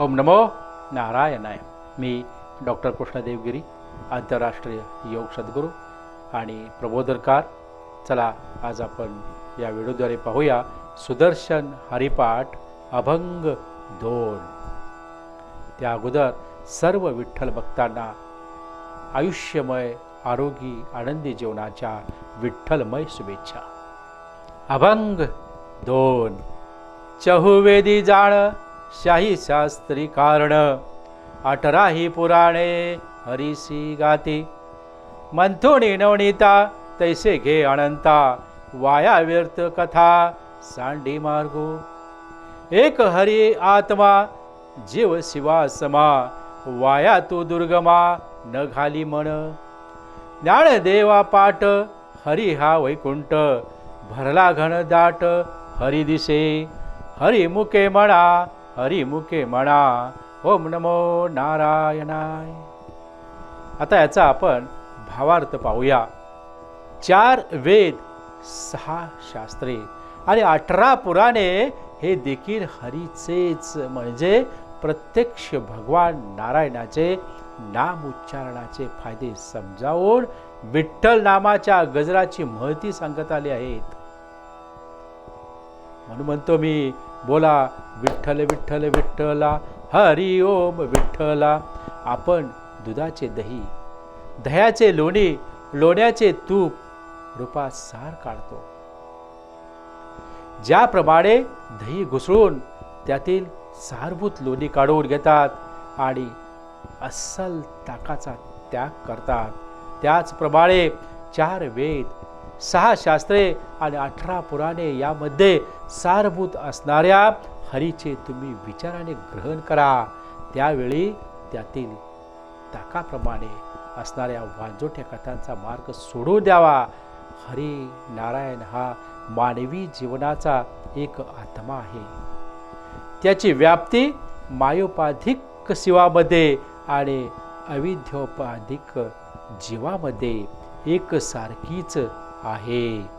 ओम नमो नारायणाय. मी डॉक्टर कृष्णदेवगिरी आंतरराष्ट्रीय योग सद्गुरू आणि प्रबोधनकार. चला आज आपण या व्हिडिओद्वारे पाहूया सुदर्शन हरिपाठ अभंग दोन. त्या अगोदर सर्व विठ्ठल भक्तांना आयुष्यमय आरोगी आनंदी जीवनाच्या विठ्ठलमय शुभेच्छा. अभंग दोन. चहुवेदी जाण शाही शास्त्री कारण. अठराही पुराणे हरिसी गाती. मंथुणी नवनीता तैसे घे अनंता. वाया व्यर्थ कथा सांडी मार्गो. एक हरी आत्मा जीव शिवा समा. वाया तू दुर्गमा न घाली मन. ज्ञानदेवा पाट हरी हा वैकुंठ. भरला घन दाट हरी दिसे. हरी मुके म्हणा हरी मुके म्हणा ओम नमो नारायणाय. आता याचा आपण भावार्थ पाहूया. चार वेद सहा शास्त्रे आणि अठरा पुराणे हे देखील हरीचेच. म्हणजे प्रत्यक्ष भगवान नारायणाचे नाम उच्चारणाचे फायदे समजावून विठ्ठल नामाच्या गजराची महती सांगत आली आहेत. म्हणून म्हणतो मी बोला विठ्ठल विठ्ठल विठ्ठला हरी ओम विठ्ठला. आपण दुधाचे दही दह्याचे लोणी लोण्याचे तूप रूपात सार काढतो. ज्याप्रमाणे दही घुसळून त्यातील सारभूत लोणी काढून घेतात आणि अस्सल ताकाचा त्याग करतात. त्याचप्रमाणे चार वेद सहा शास्त्रे आणि अठरा पुराणे यामध्ये सारभूत असणाऱ्या हरीचे तुम्ही विचाराने ग्रहण करा. त्यावेळी त्यातील ताकाप्रमाणे असणाऱ्या वांजोट्या कथांचा मार्ग सोडून द्यावा. हरी नारायण हा मानवी जीवनाचा एक आत्मा आहे. त्याची व्याप्ती मायोपाधिक शिवामध्ये आणि अविध्योपाधिक जीवामध्ये एकसारखीच आहे.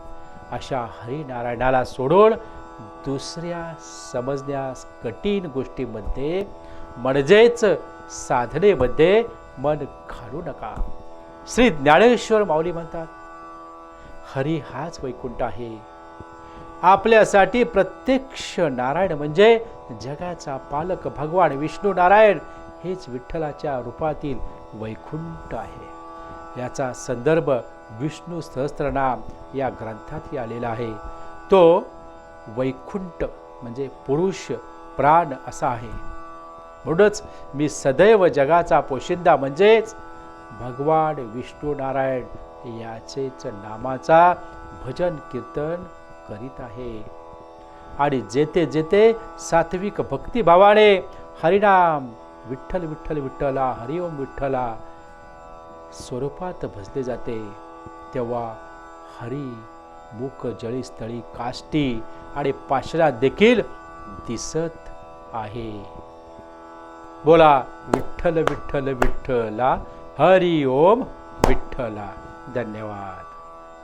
अशा हरिनारायणाला सोडून दुसऱ्या समजण्यास कठीण गोष्टीमध्ये म्हणजेच साधनेमध्ये मन घालू नका. श्री ज्ञानेश्वर माऊली म्हणतात हरी हाच वैकुंठ आहे. आपल्यासाठी प्रत्यक्ष नारायण म्हणजे जगाचा पालक भगवान विष्णू नारायण हेच विठ्ठलाच्या रूपातील वैकुंठ आहे. याचा संदर्भ विष्णू सहस्त्रनाम या ग्रंथातही आलेला आहे. तो वैकुंठ म्हणजे पुरुष प्राण असा आहे. म्हणूनच मी सदैव जगाचा पोशिंदा म्हणजेच भगवान विष्णू नारायण याचेच नामाचा भजन कीर्तन करीत आहे. आणि जेथे जेथे सात्विक भक्तिभावाने हरिनाम विठ्ठल विठ्ठल विठ्ठला हरिओम विठ्ठला स्वरूपात भजले जाते तेव्हा हरी मुख जळीस्थळी काष्टी आणि पाशरा देखील दिसत आहे. बोला विठ्ठल विठ्ठल विठ्ठला हरी ओम विठ्ठला. धन्यवाद.